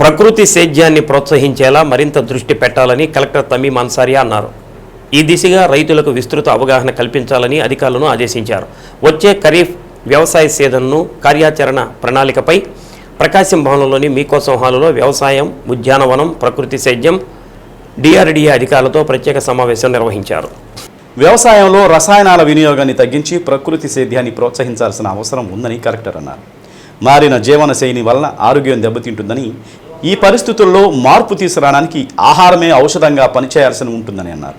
ప్రకృతి సేద్యాన్ని ప్రోత్సహించేలా మరింత దృష్టి పెట్టాలని కలెక్టర్ తమీం అన్సారియా అన్నారు. ఈ దిశగా రైతులకు విస్తృత అవగాహన కల్పించాలని అధికారులను ఆదేశించారు. వచ్చే ఖరీఫ్ వ్యవసాయ సీజన్ను కార్యాచరణ ప్రణాళికపై ప్రకాశం భవనంలోని మీకోసం హాలులో వ్యవసాయం ఉద్యానవనం ప్రకృతి సేద్యం డిఆర్డిఏ అధికారులతో ప్రత్యేక సమావేశం నిర్వహించారు. వ్యవసాయంలో రసాయనాల వినియోగాన్ని తగ్గించి ప్రకృతి సేద్యాన్ని ప్రోత్సహించాల్సిన అవసరం ఉందని కలెక్టర్ అన్నారు. మారిన జీవన శైలి వలన ఆరోగ్యం దెబ్బతింటుందని ఈ పరిస్థితుల్లో మార్పు తీసుకురావడానికి ఆహారమే ఔషధంగా పనిచేయాల్సి ఉంటుందని అన్నారు.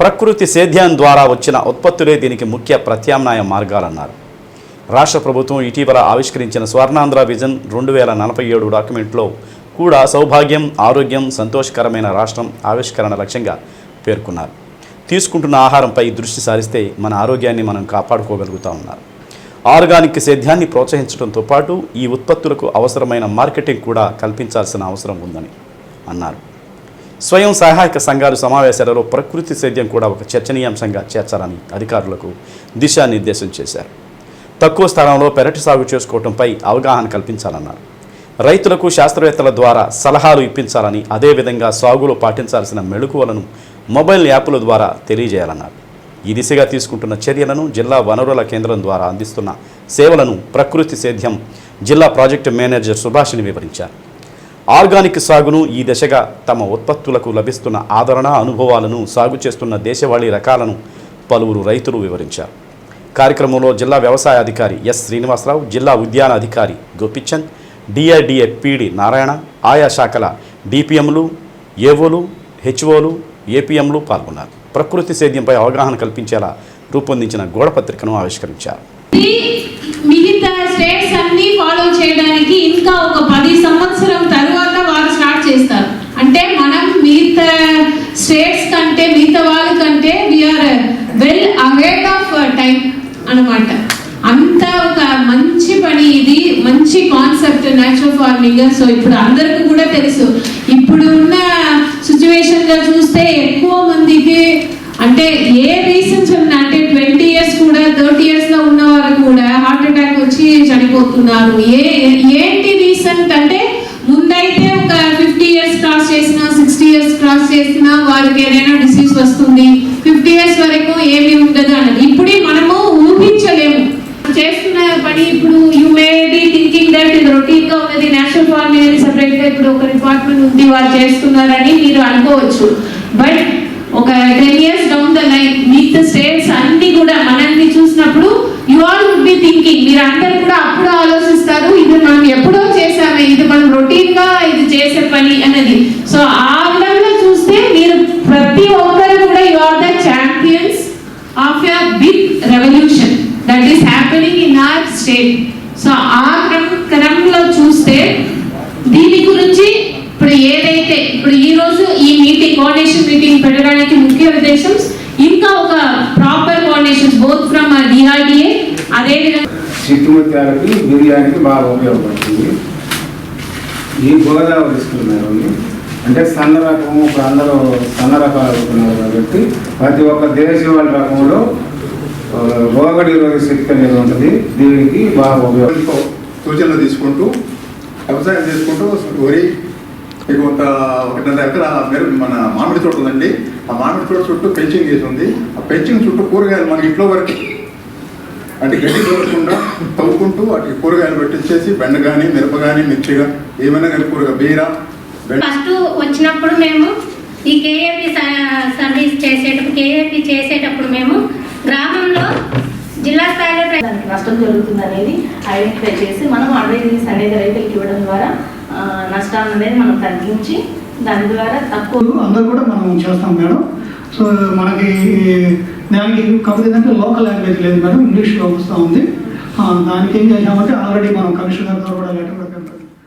ప్రకృతి సేద్యం ద్వారా వచ్చిన ఉత్పత్తులే దీనికి ముఖ్య ప్రత్యామ్నాయ మార్గాలన్నారు. రాష్ట్ర ప్రభుత్వం ఇటీవల ఆవిష్కరించిన స్వర్ణాంధ్ర విజన్ రెండు వేల నలభై ఏడు డాక్యుమెంట్లో కూడా సౌభాగ్యం ఆరోగ్యం సంతోషకరమైన రాష్ట్రం ఆవిష్కరణ లక్ష్యంగా పేర్కొన్నారు. తీసుకుంటున్న ఆహారంపై దృష్టి సారిస్తే మన ఆరోగ్యాన్ని మనం కాపాడుకోగలుగుతా ఉన్నారు. ఆర్గానిక్ సేద్యాన్ని ప్రోత్సహించడంతో పాటు ఈ ఉత్పత్తులకు అవసరమైన మార్కెటింగ్ కూడా కల్పించాల్సిన అవసరం ఉందని అన్నారు. స్వయం సహాయక సంఘాలు సమావేశాలలో ప్రకృతి సేద్యం కూడా ఒక చర్చనీయాంశంగా చేర్చాలని అధికారులకు దిశానిర్దేశం చేశారు. తక్కువ స్థలంలో పెరటి సాగు చేసుకోవడంపై అవగాహన కల్పించాలన్నారు. రైతులకు శాస్త్రవేత్తల ద్వారా సలహాలు ఇప్పించాలని అదేవిధంగా సాగులో పాటించాల్సిన మెళుకువలను మొబైల్ యాప్ల ద్వారా తెలియజేయాలన్నారు. ఈ దిశగా తీసుకుంటున్న చర్యలను జిల్లా వనరుల కేంద్రం ద్వారా అందిస్తున్న సేవలను ప్రకృతి సేద్యం జిల్లా ప్రాజెక్టు మేనేజర్ సుభాషిని వివరించారు. ఆర్గానిక్ సాగును ఈ దశగా తమ ఉత్పత్తులకు లభిస్తున్న ఆదరణ అనుభవాలను సాగు చేస్తున్న దేశవాళీ రకాలను పలువురు రైతులు వివరించారు. కార్యక్రమంలో జిల్లా వ్యవసాయ అధికారి ఎస్ శ్రీనివాసరావు జిల్లా ఉద్యాన అధికారి గోపిచంద్ డిఆర్డిఏ పీడి నారాయణ ఆయా శాఖల డిపిఎంలు ఏవోలు హెచ్ఓలు ఏపీఎంలు పాల్గొన్నారు. ప్రకృతి సేద్యంపై అవగాహన కల్పించేలా రూపొందించిన గోడపత్రికను ఆవిష్కరించారు. మిగతా స్టేట్స్ అన్ని ఫాలో చేయడానికి ఇంకా ఒక పది సంవత్సరం తర్వాత వాళ్ళు స్టార్ట్ చేస్తారు. అంటే మనం మిగతా స్టేట్స్ కంటే మిగతా వాళ్ళ కంటే we are well ahead of time అన్నమాట. అంత ఒక మంచి పని ఇది మంచి కాన్సెప్ట్ న్యాచురల్ ఫార్మింగ్ సో ఇప్పుడు అందరికీ కూడా తెలుసు. ఇప్పుడు ఉన్న సిచ్యువేషన్లో చూస్తే ఎక్కువ మందికి అంటే ఏ రీజన్స్ ఉన్నా అంటే ట్వంటీ ఇయర్స్ కూడా థర్టీ ఇయర్స్లో ఉన్న వారు కూడా హార్ట్ అటాక్ వచ్చి చనిపోతున్నారు. ఏ ఏంటి రీసెంట్ అంటే ముందైతే ఒక ఫిఫ్టీ ఇయర్స్ క్రాస్ చేసిన సిక్స్టీ ఇయర్స్ క్రాస్ చేసిన వారికి ఏదైనా డిసీజ్ వస్తుంది. ఫిఫ్టీ ఇయర్స్ వరకు ఏమీ ఉండదు అన్నది. ఇప్పుడే మనము ఊహించలేము. చేస్తున్న పని ఇప్పుడు you may be thinking that ఇది రొటీన్గా ఉన్నది నేషనల్ ఫార్మింగ్ అని సెపరేట్గా ఇప్పుడు ఒక డిపార్ట్మెంట్ ఉంది వారు చేస్తున్నారని మీరు అనుకోవచ్చు బట్ ఒక ten years down the line states అన్ని కూడా మనల్ని చూసినప్పుడు you all would be thinking మీరు అందరు కూడా అప్పుడు ఆలోచిస్తారు ఇది మనం ఎప్పుడో చేసామే ఇది మనం రొటీన్గా ఇది చేసే పని అన్నది. సో ఆ విధంగా చూస్తే మీరు ప్రతి ఒక్కరు కూడా you are the champions of your big revolution that is happening in our state so ఆ క్రమ క్రమంలో చూస్తే దీని గురించి ఇప్పుడు ఏదైతే ఇప్పుడు ఈ రోజు ఈ మీటింగ్ కోఆర్డినేషన్ మీటింగ్ పెట్టడానికి ముఖ్య ఉద్దేశం ఇంకా ఒక proper coordination both from DRDA అదేవిధంగా చిట్టుముత్యాలకి బిర్యానీకి బాగా ఉపయోగపడుతుంది. ఈ గోదావరి ఇస్తున్నారు అంటే సన్న రకము ఇప్పుడు అందరూ సన్న రకాలు అవుతున్నారు కాబట్టి ప్రతి ఒక్క దేశవాళి రకంలో ఆ, రోగ శక్తి అనేది ఉంటుంది. దీనికి బాగా ఉపయోగం సూచనలు తీసుకుంటూ వ్యవసాయం చేసుకుంటూ వరి మీకు ఒక ఒకటిన్నర ఎకరా మెరు మన మామిడి తోట ఉందండి. ఆ మామిడి తోట చుట్టూ పెంచింగ్ చేసి ఉంది ఆ పెంచింగ్ చుట్టూ కూరగాయలు మన ఇంట్లో వరకు అంటే గడ్డి దొరకకుండా తవ్వుకుంటూ వాటికి కూరగాయలు పెట్టించేసి బెండ కానీ మిరప కానీ మిర్చి కానీ ఏమైనా కానీ కూరగాయ బీర ఫస్ట్ వచ్చినప్పుడు మేము ఈ కేఏపి సర్వీస్ చేసేటప్పుడు కేఏపి చేసేటప్పుడు మేము గ్రామంలో జిల్లా స్థాయిలో నష్టం జరుగుతుంది అనేది ఐడెంటిఫై చేసి మనం అడ్వైజరీస్ అనేది రైతులకు ఇవ్వడం ద్వారా నష్టాన్ని అనేది మనం తగ్గించి దాని ద్వారా తక్కువ అందరూ కూడా మనం చేస్తాం మేడం. సో మనకి దానికి కాకపోతే ఏంటంటే లోకల్ లాంగ్వేజ్ లేదు మేడం ఇంగ్లీష్లో వస్తూ ఉంది. దానికి ఏం చేసామంటే ఆల్రెడీ మనం కమిషనర్ గారు కూడా లెటర్ కూడా పెట్టాం